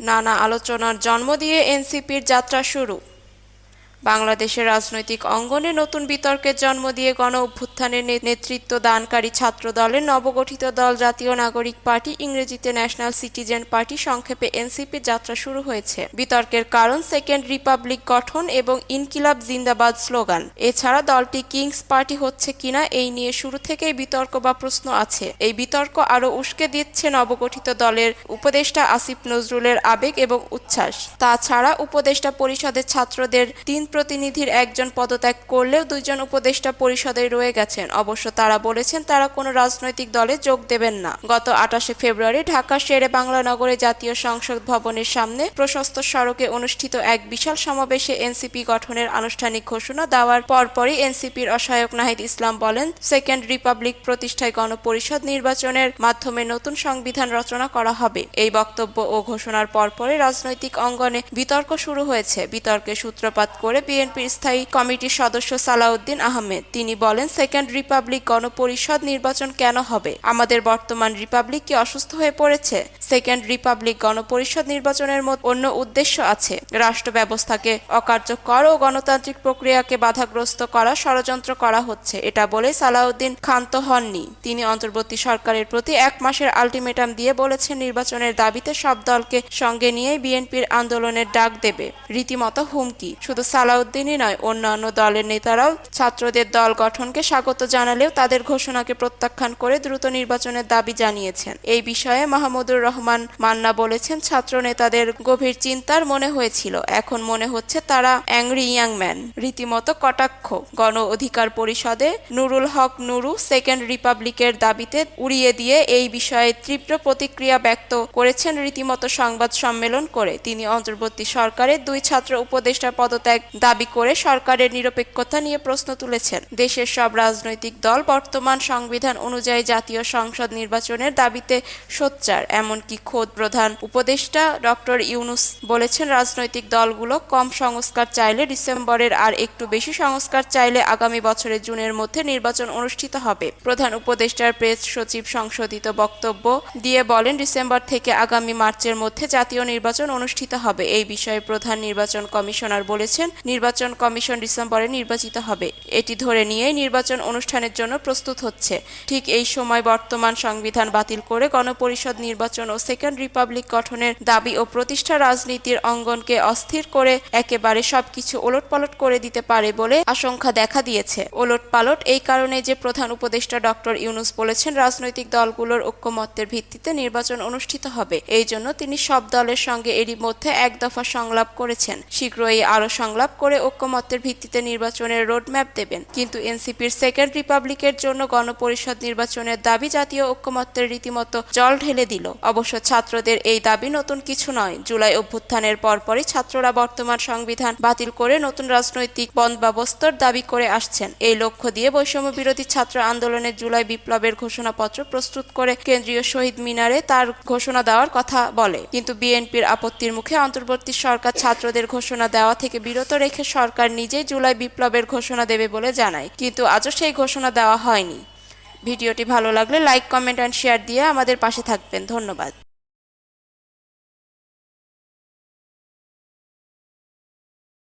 নানা আলোচনার জন্ম দিয়ে এনসিপির যাত্রা শুরু। বাংলাদেশের রাজনৈতিক অঙ্গনে নতুন বিতর্কের জন্ম দিয়ে গণ অভ্যুত্থানের নেতৃত্ব দানকারী ছাত্র দলের নবগঠিত দল জাতীয় নাগরিক পার্টি, ইংরেজিতে ন্যাশনাল সিটিজেন পার্টি, সংক্ষেপে এনসিপির যাত্রা শুরু হয়েছে। বিতর্কের কারণ সেকেন্ড রিপাবলিক গঠন এবং ইনকিলাব জিন্দাবাদ স্লোগান। এছাড়া দলটি কিংস পার্টি হচ্ছে কিনা এই নিয়ে শুরু থেকেই বিতর্ক বা প্রশ্ন আছে। এই বিতর্ক আরও উস্কে দিচ্ছে নবগঠিত দলের উপদেষ্টা আসিফ নজরুলের আবেগ এবং উচ্ছ্বাস। তাছাড়া উপদেষ্টা পরিষদের ছাত্রদের তিন প্রতিনিধির একজন পদত্যাগ করলেও দুইজন উপদেষ্টা পরিষদে রয়ে গেছেন। অবশ্য তারা বলেছেন, তারা কোনো রাজনৈতিক দলে যোগ দেবেন না। গত আটাশে ফেব্রুয়ারি ঢাকা শেরে বাংলা নগরে জাতীয় সংসদ ভবনের সামনে প্রশস্ত সড়কে অনুষ্ঠিত এক বিশাল সমাবেশে এনসিপি গঠনের আনুষ্ঠানিক ঘোষণা দেওয়ার পরপরই এনসিপির অসহায়ক নাহিদ ইসলাম বলেন, সেকেন্ড রিপাবলিক প্রতিষ্ঠায় গণপরিষদ নির্বাচনের মাধ্যমে নতুন সংবিধান রচনা করা হবে। এই বক্তব্য ও ঘোষণার পরপরই রাজনৈতিক অঙ্গনে বিতর্ক শুরু হয়েছে। বিতর্কে সূত্রপাত করে বিএনপির স্থায়ী কমিটির সদস্য সালাউদ্দিন আহমেদ। তিনি বলেন, সেকেন্ড রিপাবলিক গণপরিষদ নির্বাচন কেন হবে? আমাদের বর্তমান রিপাবলিক কি অসুস্থ হয়ে পড়েছে? সেকেন্ড রিপাবলিক গণপরিষদ নির্বাচনের মতো অন্য উদ্দেশ্য আছে। রাষ্ট্র ব্যবস্থাকে অকার্যকর ও গণতান্ত্রিক প্রক্রিয়াকে বাধাগ্রস্ত করা ষড়যন্ত্র করা হচ্ছে। এটা বলে সালাউদ্দিন ক্ষান্ত হননি। তিনি অন্তর্বর্তী সরকারের প্রতি এক মাসের আলটিমেটাম দিয়ে বলেছেন, নির্বাচনের দাবিতে সব দলকে সঙ্গে নিয়ে বিএনপির আন্দোলনের ডাক দেবে। রীতিমতো হুমকি। শুধু সালাউদ্দিনই নয়, অন্যান্য দলের নেতারাও ছাত্রদের দল গঠনকে স্বাগত জানালেও তাদের ঘোষণাকে প্রত্যাখ্যান করে দ্রুত নির্বাচনের দাবি জানিয়েছেন। এই বিষয়ে মাহমুদুর রহমান মান্না বলেছেন, ছাত্র নেতাদের গভীর চিন্তার মনে হয়েছিল। এখন মনে হচ্ছে তারা অ্যাংরি ইয়াং ম্যান। রীতিমতো কটাক্ষ। গণ অধিকার পরিষদে নুরুল হক নুরু সেকেন্ড রিপাবলিকের দাবিতে উড়িয়ে দিয়ে এই বিষয়ে তীব্র প্রতিক্রিয়া ব্যক্ত করেছেন। রীতিমতো সংবাদ সম্মেলন করে তিনি অন্তর্বর্তী সরকারের দুই ছাত্র উপদেষ্টা পদত্যাগ দাবি করে সরকারের নিরপেক্ষতা নিয়ে প্রশ্ন তুলেছেন। দেশের সব রাজনৈতিক দল বর্তমান সংবিধান অনুযায়ী জাতীয় সংসদ নির্বাচনের দাবিতে সোচ্চার। এমনকি খোদ প্রধান উপদেষ্টা ডক্টর ইউনুস বলেছেন, রাজনৈতিক দলগুলো কম সংস্কার চাইলে ডিসেম্বরের আর একটু বেশি সংস্কার চাইলে আগামী বছরের জুনের মধ্যে নির্বাচন অনুষ্ঠিত হবে। প্রধান উপদেষ্টার প্রেস সচিব সংশোধিত বক্তব্য দিয়ে বলেন, ডিসেম্বর থেকে আগামী মার্চের মধ্যে জাতীয় নির্বাচন অনুষ্ঠিত হবে। এই বিষয়ে প্রধান নির্বাচন কমিশনার বলেছেন নির্বাচন কমিশন ডিসেম্বরে নির্বাচিত হবে। এটি ধরে নিয়েই নির্বাচন অনুষ্ঠানের জন্য প্রস্তুত হচ্ছে। ঠিক এই সময় বর্তমান সংবিধান বাতিল করে গণপরিষদ নির্বাচন ও সেকেন্ড রিপাবলিক গঠনের দাবি ও প্রতিষ্ঠা রাজনীতির অঙ্গনকে অস্থির করে একেবারে সবকিছু ওলটপালট করে দিতে পারে বলে আশঙ্কা দেখা দিয়েছে। ওলটপালট এই কারণে যে প্রধান উপদেষ্টা ডক্টর ইউনুস বলেছেন, রাজনৈতিক দলগুলোর ঐক্যমত্যের ভিত্তিতে নির্বাচন অনুষ্ঠিত হবে। এই জন্য তিনি সব দলের সঙ্গে এরই মধ্যে এক দফা সংলাপ করেছেন। শীঘ্রই আরও সংলাপ করে ঐক্যমত্যের ভিত্তিতে নির্বাচনের রোডম্যাপ দেবেন। কিন্তু এনসিপির সেকেন্ড রিপাবলিকের জন্য গণপরিষদ নির্বাচনের দাবি জাতীয় ঐক্যমত্যের রীতিমতো জল ঢেলে দিল। অবশ্য ছাত্রদের এই দাবি নতুন কিছু নয়। জুলাই অভ্যুত্থানের পরপরই ছাত্ররা বর্তমান সংবিধান বাতিল করে নতুন রাজনৈতিক বন্দোবস্তর দাবি করে আসছেন। এই লক্ষ্য দিয়ে বৈষম্য বিরোধী ছাত্র আন্দোলনের জুলাই বিপ্লবের ঘোষণাপত্র প্রস্তুত করে কেন্দ্রীয় শহীদ মিনারে তার ঘোষণা দেওয়ার কথা বলে। কিন্তু বিএনপির আপত্তির মুখে অন্তর্বর্তী সরকার ছাত্রদের ঘোষণা দেওয়া থেকে বিরত রেখে সরকার নিজেই জুলাই বিপ্লবের ঘোষণা দেবে বলে জানায়, কিন্তু আজও সেই ঘোষণা দেওয়া হয়নি। ভিডিওটি ভালো লাগলে লাইক, কমেন্ট অ্যান্ড শেয়ার দিয়ে আমাদের পাশে থাকবেন। ধন্যবাদ।